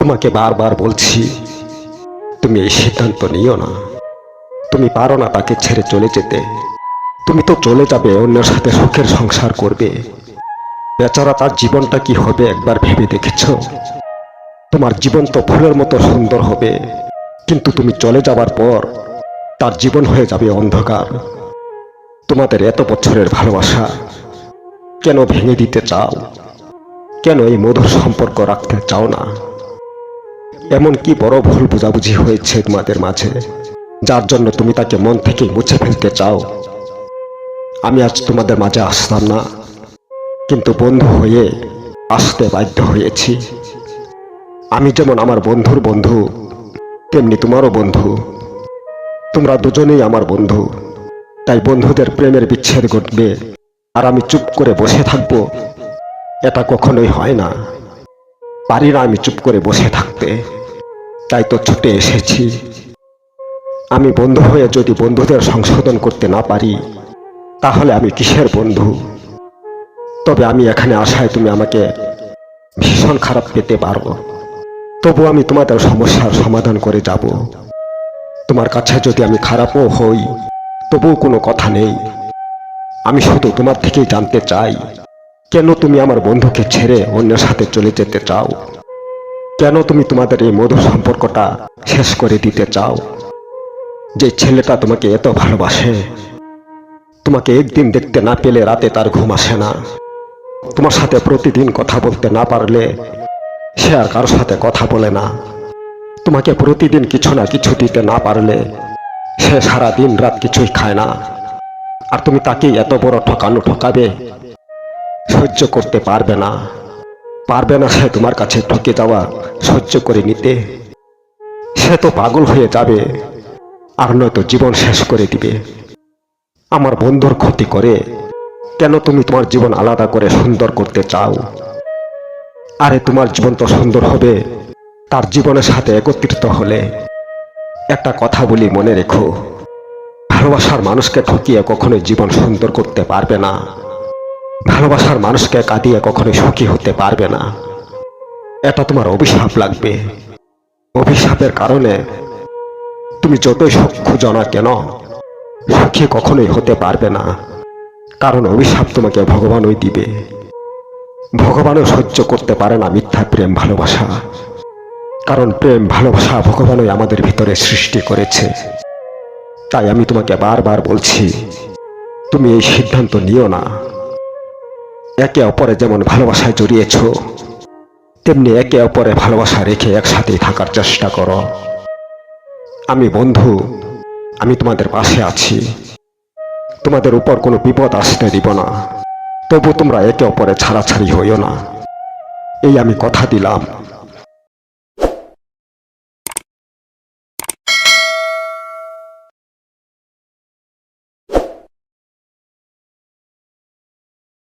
তোমাকে বারবার বলছি, তুমি এই সিদ্ধান্ত নিও না। তুমি পারো না তাকে ছেড়ে চলে যেতে। তুমি তো চলে যাবে, অন্যের সাথে সুখের সংসার করবে। বেচারা তার জীবনটা কি হবে একবার ভেবে দেখেছ? তোমার জীবন তো ফুলের মতো সুন্দর হবে। কিন্তু তুমি চলে যাবার পর তার জীবন হয়ে যাবে অন্ধকার। তোমাদের এত বছরের ভালোবাসা কেন ভেঙে দিতে চাও? কেন এই মধুর সম্পর্ক রাখতে চাও না? এমন কি বড় ভুল বোঝাবুঝি হয়েছে তোমাদের মাঝে। যার জন্য তুমি তাকে মন থেকে মুছে ফেলতে চাও। আমি আজ তোমাদের মাঝে আসলাম না, কিন্তু বন্ধু হয়ে আসতে বাধ্য হয়েছি। আমি যেমন আমার বন্ধুর বন্ধু, তেমনি তোমারও বন্ধু। তোমরা দুজনেই আমার বন্ধু। তাই বন্ধুদের প্রেমের বিচ্ছেদ ঘটবে, আর আমি চুপ করে বসে থাকব, এটা কখনোই হয় না। পারি না আমি চুপ করে বসে থাকতে। তাই তো ছুটে এসেছি। আমি বন্ধু হয়ে যদি বন্ধুদের সংশোধন করতে না পারি, তাহলে আমি কিসের বন্ধু? তবে আমি এখানে আসায় তুমি আমাকে ভীষণ খারাপ পেতে পারো। তবু আমি তোমাদের সমস্যার সমাধান করে যাব। তোমার কাছে যদি আমি খারাপও হই, তবুও কোনো কথা নেই। আমি শুধু তোমার থেকেই জানতে চাই। কেন তুমি আমার বন্ধুকে ছেড়ে অন্যের সাথে চলে যেতে চাও? কেন তুমি তোমাদের এই মধুর সম্পর্কটা শেষ করে দিতে চাও? যে ছেলেটা তোমাকে এত ভালোবাসে, তোমাকে একদিন দেখতে না পেলে রাতে তার ঘুম আসে না। তোমার সাথে প্রতিদিন কথা বলতে না পারলে সে আর কারোর সাথে কথা বলে না। তোমাকে প্রতিদিন কিছু না কিছু দিতে না পারলে সে সারা দিন রাত কিছুই খায় না। আর তুমি তাকেই এত বড় ঠকানো ঠকাবে সহ্য করতে পারবে না। পারবে না সে তোমার কাছে ঠকে যাওয়া, সহ্য করে নিতে। সে তো পাগল হয়ে যাবে, আর নয়তো জীবন শেষ করে দিবে। আমার বন্ধুর ক্ষতি করে, কেন তুমি তোমার জীবন আলাদা করে সুন্দর করতে চাও? আরে তোমার জীবন তো সুন্দর হবে, তার জীবনের সাথে একত্রিত হলে। একটা কথা বলি মনে রেখো, ভালোবাসার মানুষকে ঠকিয়ে কখনোই জীবন সুন্দর করতে পারবে না। ভালোবাসার মানুষকে কাঁদিয়ে কখনোই সুখী হতে পারবে না। এটা তোমার অভিশাপ লাগবে। অভিশাপের কারণে তুমি যতই সুখ খুঁজো না কেন, সুখী কখনোই হতে পারবে না। কারণ অভিশাপ তোমাকে ভগবানই দিবে। ভগবানও সহ্য করতে পারে না মিথ্যা প্রেম ভালোবাসা। কারণ প্রেম ভালোবাসা ভগবানই আমাদের ভিতরে সৃষ্টি করেছে। তাই আমি তোমাকে বারবার বলছি, তুমি এই সিদ্ধান্ত নিও না। একে অপরে যেমন ভালোবাসায় জড়িয়েছ, তেমনি একে অপরে ভালোবাসা রেখে একসাথে থাকার চেষ্টা করো। আমি বন্ধু, আমি তোমাদের পাশে আছি। তোমাদের উপর কোনো বিপদ আসতে দিব না। তবু তোমরা একে অপরে ছাড়াছাড়ি হইও না। এই আমি কথা দিলাম।